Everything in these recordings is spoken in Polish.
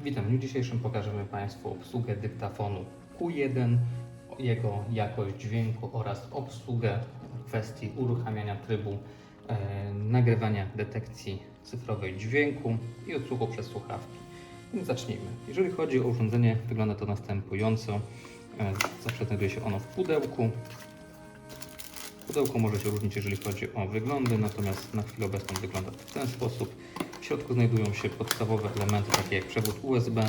Witam. W dniu dzisiejszym pokażemy Państwu obsługę dyktafonu Q1, jego jakość dźwięku oraz obsługę kwestii uruchamiania trybu e, nagrywania detekcji cyfrowej dźwięku i obsługą przez słuchawki. Więc zacznijmy. Jeżeli chodzi o urządzenie, wygląda to następująco. E, zawsze znajduje się ono w pudełku. Pudełko może się różnić, jeżeli chodzi o wyglądy, natomiast na chwilę obecną wygląda w ten sposób. W środku znajdują się podstawowe elementy, takie jak przewód USB,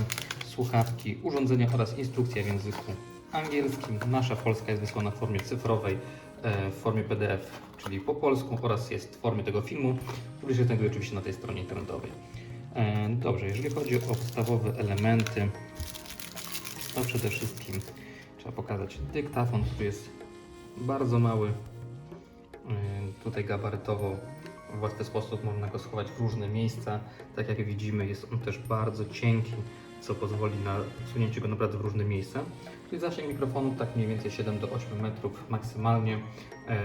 słuchawki, urządzenie oraz instrukcja w języku angielskim. Nasza polska jest wysłana w formie cyfrowej, e, w formie PDF, czyli po polsku oraz jest w formie tego filmu, który się znajduje oczywiście na tej stronie internetowej. E, Dobrze, jeżeli chodzi o podstawowe elementy, to przede wszystkim trzeba pokazać dyktafon, który jest bardzo mały, Tutaj gabarytowo w łatwy sposób można go schować w różne miejsca. Tak jak widzimy, jest on też bardzo cienki, co pozwoli na wsunięcie go naprawdę w różne miejsca. Czyli zasięg mikrofonu tak mniej więcej 7 do 8 metrów maksymalnie. Eee,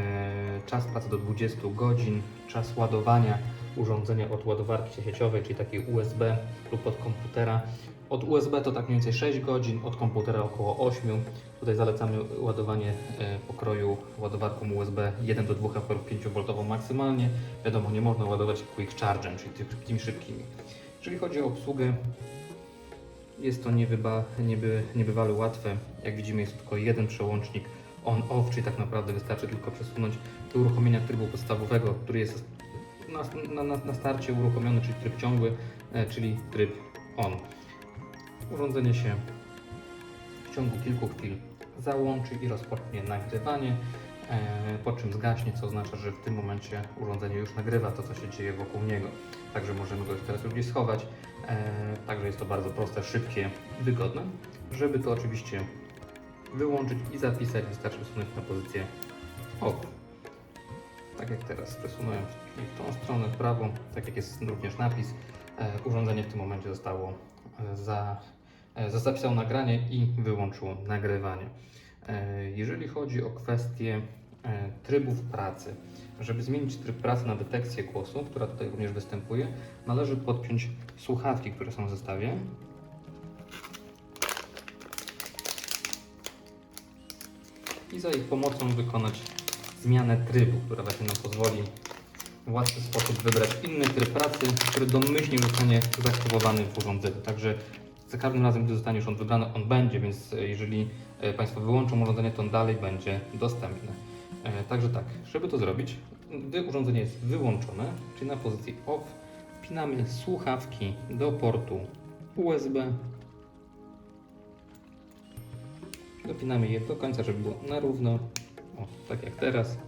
Czas pracy do 20 godzin. Czas ładowania urządzenia od ładowarki sieciowej, czyli takiej USB lub od komputera. Od USB to tak mniej więcej 6 godzin, od komputera około 8. Tutaj zalecamy ładowanie e, pokroju ładowarką USB 1 do 2 A 5V maksymalnie. Wiadomo, nie można ładować quick chargem, czyli ty- tymi szybkimi. Jeżeli chodzi o obsługę, jest to niebywa, nieby, niebywale łatwe. Jak widzimy, jest tylko jeden przełącznik on-off, czyli tak naprawdę wystarczy tylko przesunąć do uruchomienia trybu podstawowego, który jest na, na, na starcie uruchomiony, czyli tryb ciągły, e, czyli tryb on. Urządzenie się w ciągu kilku chwil załączy i rozpocznie nagrywanie, e, po czym zgaśnie, co oznacza, że w tym momencie urządzenie już nagrywa to, co się dzieje wokół niego. Także możemy go już teraz gdzieś schować. E, Także jest to bardzo proste, szybkie, wygodne. Żeby to oczywiście wyłączyć i zapisać, wystarczy przesunąć na pozycję off. Tak jak teraz przesunąłem w- tą stronę, w prawą, tak jak jest również napis, e, urządzenie w tym momencie zostało za, e, za- zapisało nagranie i wyłączyło nagrywanie. E, Jeżeli chodzi o kwestię e, trybów pracy, żeby zmienić tryb pracy na detekcję głosu, która tutaj również występuje, należy podpiąć słuchawki, które są w zestawie. I za ich pomocą wykonać zmianę trybu, która właśnie nam pozwoli w łatwy sposób wybrać inny tryb pracy, który domyślnie zostanie zaktywowany w urządzeniu. Także za każdym razem, gdy zostanie już on wybrany, on będzie, więc e, jeżeli e, Państwo wyłączą urządzenie, to on dalej będzie dostępny. E, Także tak, żeby to zrobić, gdy urządzenie jest wyłączone, czyli na pozycji off, wpinamy słuchawki do portu USB. Dopinamy je do końca, żeby było na równo, o, tak jak teraz.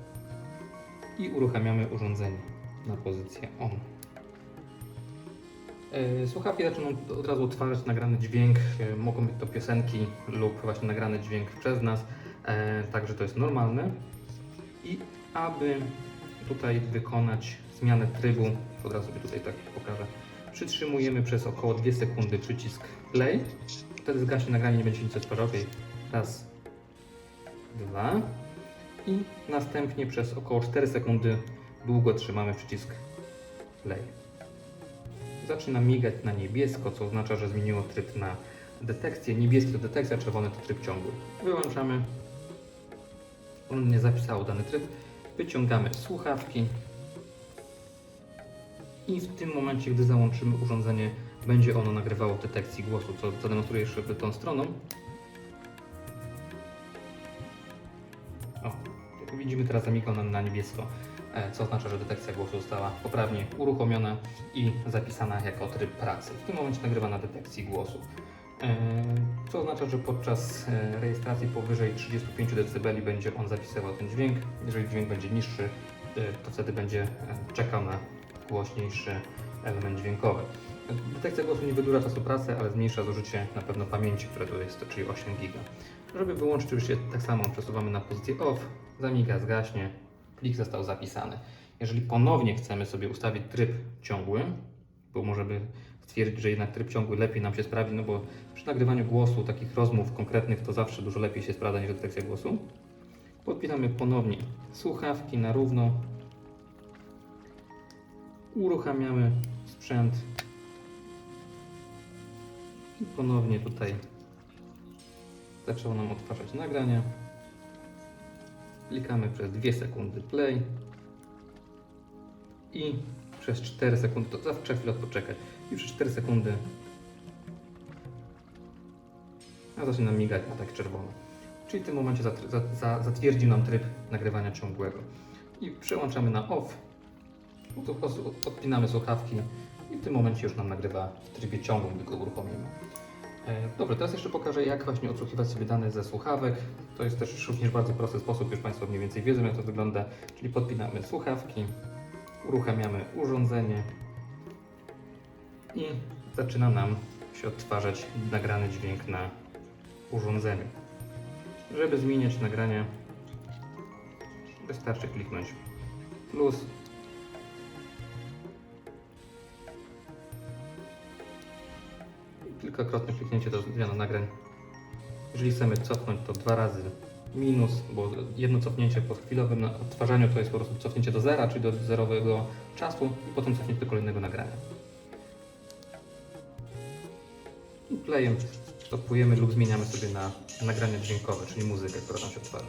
I uruchamiamy urządzenie na pozycję on. E, Słuchawki zaczną od razu odtwarzać nagrany dźwięk. E, Mogą być to piosenki lub właśnie nagrany dźwięk przez nas. E, Także to jest normalne. I aby tutaj wykonać zmianę trybu, od razu sobie tutaj tak pokażę, przytrzymujemy przez około 2 sekundy przycisk play. Wtedy zgaśnie nagranie, nie będzie nic odtwarzał. Raz, dwa i następnie przez około 4 sekundy długo trzymamy przycisk play. Zaczyna migać na niebiesko, co oznacza, że zmieniło tryb na detekcję. Niebieski to detekcja, czerwony to tryb ciągły. Wyłączamy. On nie zapisało dany tryb. Wyciągamy słuchawki. I w tym momencie, gdy załączymy urządzenie, będzie ono nagrywało detekcji głosu, co zademonstruję jeszcze tą stroną. Widzimy teraz nam na niebiesko, e, co oznacza, że detekcja głosu została poprawnie uruchomiona i zapisana jako tryb pracy. W tym momencie nagrywa na detekcji głosu. E, Co oznacza, że podczas e, rejestracji powyżej 35 dB będzie on zapisywał ten dźwięk. Jeżeli dźwięk będzie niższy, to wtedy będzie czekał na głośniejszy element dźwiękowy. Detekcja głosu nie wydłuża czasu pracy, ale zmniejsza zużycie na pewno pamięci, które tu jest, czyli 8 GB. Żeby wyłączyć oczywiście tak samo przesuwamy na pozycję off, zamiga, zgaśnie, plik został zapisany. Jeżeli ponownie chcemy sobie ustawić tryb ciągły, bo możemy stwierdzić, że jednak tryb ciągły lepiej nam się sprawdzi, no bo przy nagrywaniu głosu, takich rozmów konkretnych, to zawsze dużo lepiej się sprawdza niż detekcja głosu. Podpinamy ponownie słuchawki na równo, uruchamiamy sprzęt I ponownie tutaj zaczęło nam odtwarzać nagranie. Klikamy przez 2 sekundy play i przez 4 sekundy, to zawsze chwilę poczekać, i przez 4 sekundy a zaczyna migać na tak czerwono. Czyli w tym momencie zatr- za, za, zatwierdzi nam tryb nagrywania ciągłego. I przełączamy na off, No po prostu od- odpinamy słuchawki i w tym momencie już nam nagrywa w trybie ciągłym, gdy go uruchomimy. E, Dobra, teraz jeszcze pokażę, jak właśnie odsłuchiwać sobie dane ze słuchawek. To jest też również bardzo prosty sposób, już Państwo mniej więcej wiedzą, jak to wygląda. Czyli podpinamy słuchawki, uruchamiamy urządzenie i zaczyna nam się odtwarzać nagrany dźwięk na urządzeniu. Żeby zmieniać nagranie, wystarczy kliknąć plus kilkakrotne kliknięcie do zmiany nagrań. Jeżeli chcemy cofnąć to dwa razy minus, bo jedno cofnięcie po chwilowym odtwarzaniu to jest po prostu cofnięcie do zera, czyli do zerowego czasu i potem cofnięcie do kolejnego nagrania. I playem stopujemy lub zmieniamy sobie na nagranie dźwiękowe, czyli muzykę, która tam się odtwarza.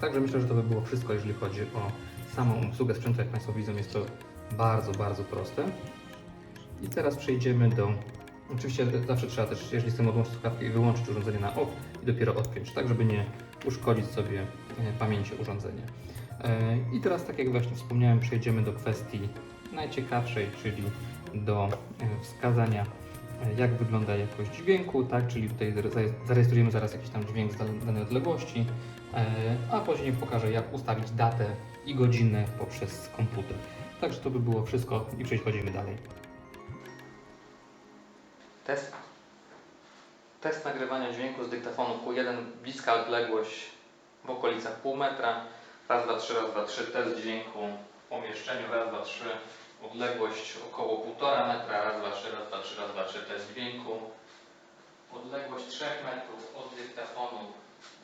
Także myślę, że to by było wszystko, jeżeli chodzi o samą obsługę sprzętu. Jak Państwo widzą, jest to bardzo, bardzo proste. I teraz przejdziemy do. Oczywiście zawsze trzeba też, jeżeli chcemy odłączyć słuchawki, wyłączyć urządzenie na off i dopiero odpiąć, tak żeby nie uszkodzić sobie e, pamięci urządzenia. E, I teraz, tak jak właśnie wspomniałem, przejdziemy do kwestii najciekawszej, czyli do e, wskazania, jak wygląda jakość dźwięku, tak, czyli tutaj zare- zarejestrujemy zaraz jakiś tam dźwięk z dan- danej odległości, a później pokażę, jak ustawić datę i godzinę poprzez komputer. Także to by było wszystko i przechodzimy dalej. Test. Test nagrywania dźwięku z dyktafonu Q1, bliska odległość w okolicach pół metra. Raz, dwa, trzy, raz, dwa, trzy. Test dźwięku w pomieszczeniu. Raz, dwa, trzy. Odległość około półtora metra. Raz, dwa, trzy, raz, dwa, trzy, raz, dwa, trzy. Test dźwięku. Odległość 3 metrów od dyktafonu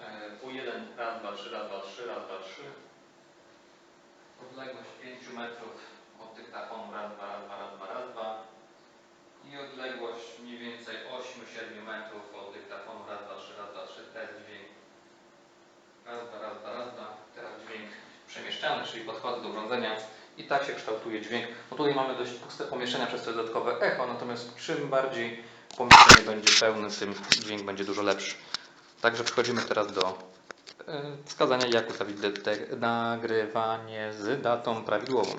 e, Q1. Raz, dwa, trzy, raz, dwa, trzy, raz, dwa, trzy. Odległość 5 metrów od dyktafonu. Raz, dwa, raz, dwa, raz, dwa, raz, dwa. Odległość mniej więcej 8-7 metrów od dyktafonu. Raz, dwa, trzy, raz, dwa, trzy. Test dźwięk. Raz, dwa, raz, dwa, raz, dwa. Teraz dźwięk przemieszczany, czyli podchodzę do urządzenia i tak się kształtuje dźwięk. No tutaj mamy dość puste pomieszczenia przez to dodatkowe echo, natomiast czym bardziej pomieszczenie będzie pełne, tym dźwięk będzie dużo lepszy. Także przechodzimy teraz do e, wskazania, jak ustawić nagrywanie z datą prawidłową.